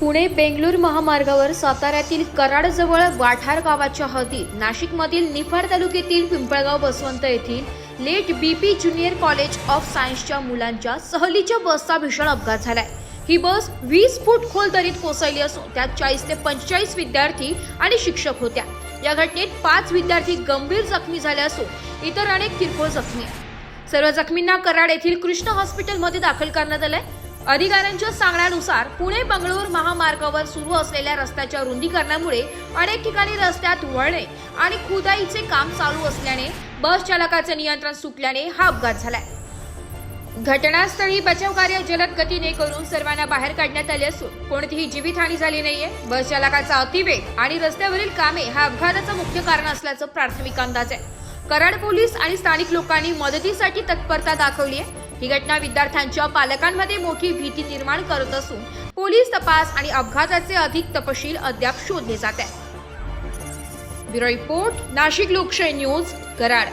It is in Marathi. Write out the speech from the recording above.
पुणे बेंगळूर महामार्गावर साताऱ्यातील कराडजवळ वाठार गावाच्या हद्दीत नाशिकमधील निफाड तालुक्यातील पिंपळगाव बसवंत येथील late B P junior college of सायन्सच्या मुलांच्या सहलीच्या बसचा भीषण अपघात झालाय. ही बस वीस फूट खोल दरीत कोसळली असून त्यात चाळीस ते पंचेचाळीस विद्यार्थी आणि शिक्षक होत्या. या घटनेत पाच विद्यार्थी गंभीर जखमी झाले असून इतर अनेक किरकोळ जखमी आहेत. सर्व जखमींना कराड येथील कृष्ण हॉस्पिटलमध्ये दाखल करण्यात आलंय. अधिकाऱ्यांच्या सांगण्यानुसार पुणे बंगळूर महामार्गावर सुरू असलेल्या रस्त्याच्या रुंदीकरणामुळे अनेक ठिकाणी रस्त्यात वळणे आणि खुदाईचे काम चालू असल्याने बस चालकाचे नियंत्रण सुटल्याने हा अपघात झालाय. घटनास्थळी बचाव कार्य जलद गतीने करून सर्वांना बाहेर काढण्यात आले असून कोणतीही जीवितहानी झाली नाहीये. बस चालकाचा अतिवेग आणि रस्त्यावरील कामे हा अपघाताचं मुख्य कारण असल्याचं प्राथमिक अंदाज आहे. कराड पोलीस आणि स्थानिक लोकांनी मदतीसाठी तत्परता दाखवली आहे ही घटना विद्यार्थ्यांच्या पालकांमध्ये मोठी भीती निर्माण करत असून पोलीस तपास आणि अपघाताचे अधिक तपशील अद्याप शोधले जात आहे ब्युरो रिपोर्ट नाशिक लोकशाही न्यूज कराड.